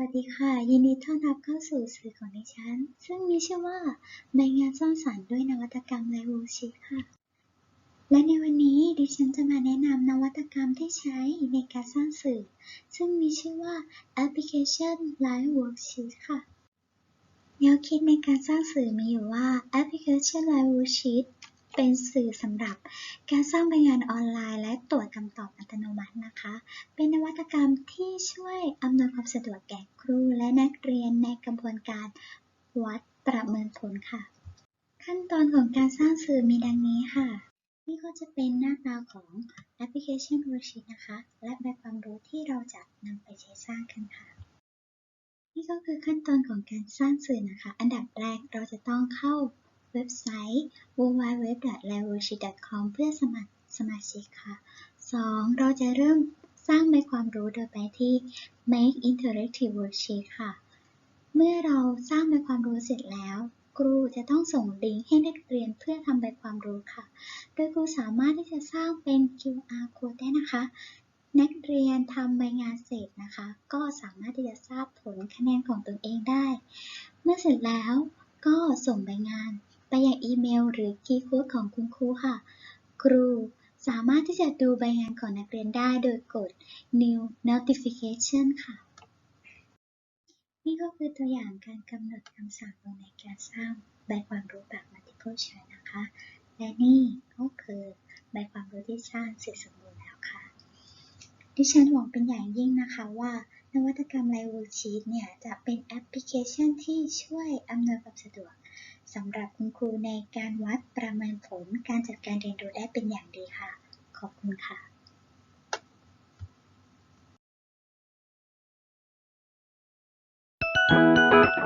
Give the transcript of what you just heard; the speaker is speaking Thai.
วัสดีค่ะ ยินดีต้อนรับเข้าสู่สื่อของดิฉัน ซึ่งมีชื่อว่าใบงานสร้างสรรค์ด้วยนวัตกรรมไลวูชิค่ะ และในวันนี้ดิฉันจะมาแนะนำนวัตกรรมที่ใช้ในการสร้างสื่อ ซึ่งมีชื่อว่าแอปพลิเคชัน Live Worksheet ค่ะแนวคิดในการสร้างสื่อมีอยู่ว่าแอปพลิเคชัน Live Worksheet เป็นสื่อสำหรับการสร้างใบงานออนไลน์และ ตรวจคำตอบอัตโนมัตินะคะ เป็นนวัตกรรมที่ช่วยอำนวยความสะดวกแก่ครูและนักเรียนในกระบวนการวัดประเมินผลค่ะ ขั้นตอนของการสร้างสื่อมีดังนี้ค่ะ นี่ก็จะเป็นหน้าตาของแอปพลิเคชัน Worksheet นะคะ และใบความรู้ที่เราจะนำไปใช้สร้างกันค่ะ นี่ก็คือขั้นตอนของการสร้างสื่อนะคะ อันดับแรกเราจะต้องเข้าเว็บไซต์ www.levelsheet.com เพื่อสมัครสมาชิกค่ะ 2. เราจะเริ่มสร้างใบความรู้โดยไปที่ Make Interactive Worksheet ค่ะ เมื่อเราสร้างใบความรู้เสร็จแล้ว ครูจะต้องส่งลิงก์ให้นักเรียนเพื่อทำใบความรู้ค่ะ โดยครูสามารถที่จะสร้างเป็น QR code ได้นะคะ นักเรียนทำใบงานเสร็จนะคะ ก็สามารถที่จะทราบผลคะแนนของตนเองได้ เมื่อเสร็จแล้วก็ส่งใบงาน ไปยังอีเมล หรือคีย์โค้ดของคุณครูค่ะ ครู สามารถที่จะดูใบงานของนักเรียนได้โดยกด new notification ค่ะ นี่ก็คือตัวอย่างการกำหนดคำสั่งลงในการสร้างใบความรู้แบบ multiple choice นะคะ และนี่ก็คือใบความรู้ที่สร้างเสร็จสมบูรณ์แล้วค่ะ ดิฉันหวังเป็นอย่างยิ่งนะคะว่านวัตกรรมไลวูชีตเนี่ย จะเป็นแอปพลิเคชันที่ช่วยอำนวยความสะดวกสำหรับคุณครูในการวัดประเมินผลการจัดการเรียนรู้ได้เป็นอย่าง ピッ!